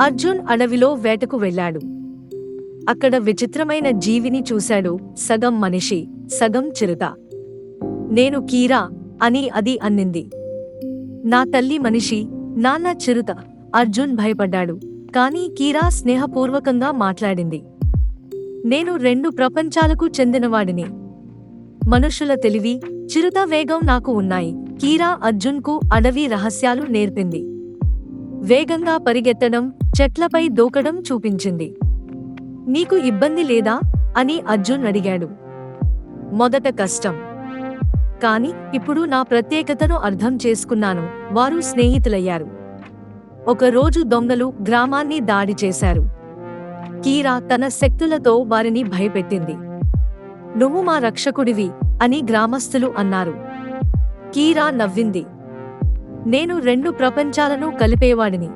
అర్జున్ అడవిలో వేటకు వెళ్ళాడు. అక్కడ విచిత్రమైన జీవిని చూశాడు సగం మనిషి సగం చిరుత. నేను కీరా అని అది అన్నింది. నా తల్లి మనిషి నాన్న చిరుత అర్జున్ భయపడ్డాడు కానీ కీరా స్నేహపూర్వకంగా మాట్లాడింది. నేను రెండు ప్రపంచాలకు చెందినవాడిని. మనుషుల తెలివి చిరుత వేగం నాకు ఉన్నాయి కీరా అర్జున్కు అడవి రహస్యాలు నేర్పింది. వేగంగా పరిగెత్తడం చెట్లపై దూకడం చూపించింది. నీకు ఇబ్బంది లేదా? అని అర్జున్ అడిగాడు. మొదట కష్టం. కాని ఇప్పుడు నా ప్రత్యేకతను అర్థం చేసుకున్నాను వారు స్నేహితులయ్యారు. ఒకరోజు దొంగలు గ్రామాన్ని దాడి చేశారు. కీరా తన శక్తులతో వారిని భయపెట్టింది. నువ్వు మా రక్షకుడివి అని గ్రామస్తులు అన్నారు. కీరా నవ్వింది. నేను రెండు ప్రపంచాలను కలిపేవాడిని.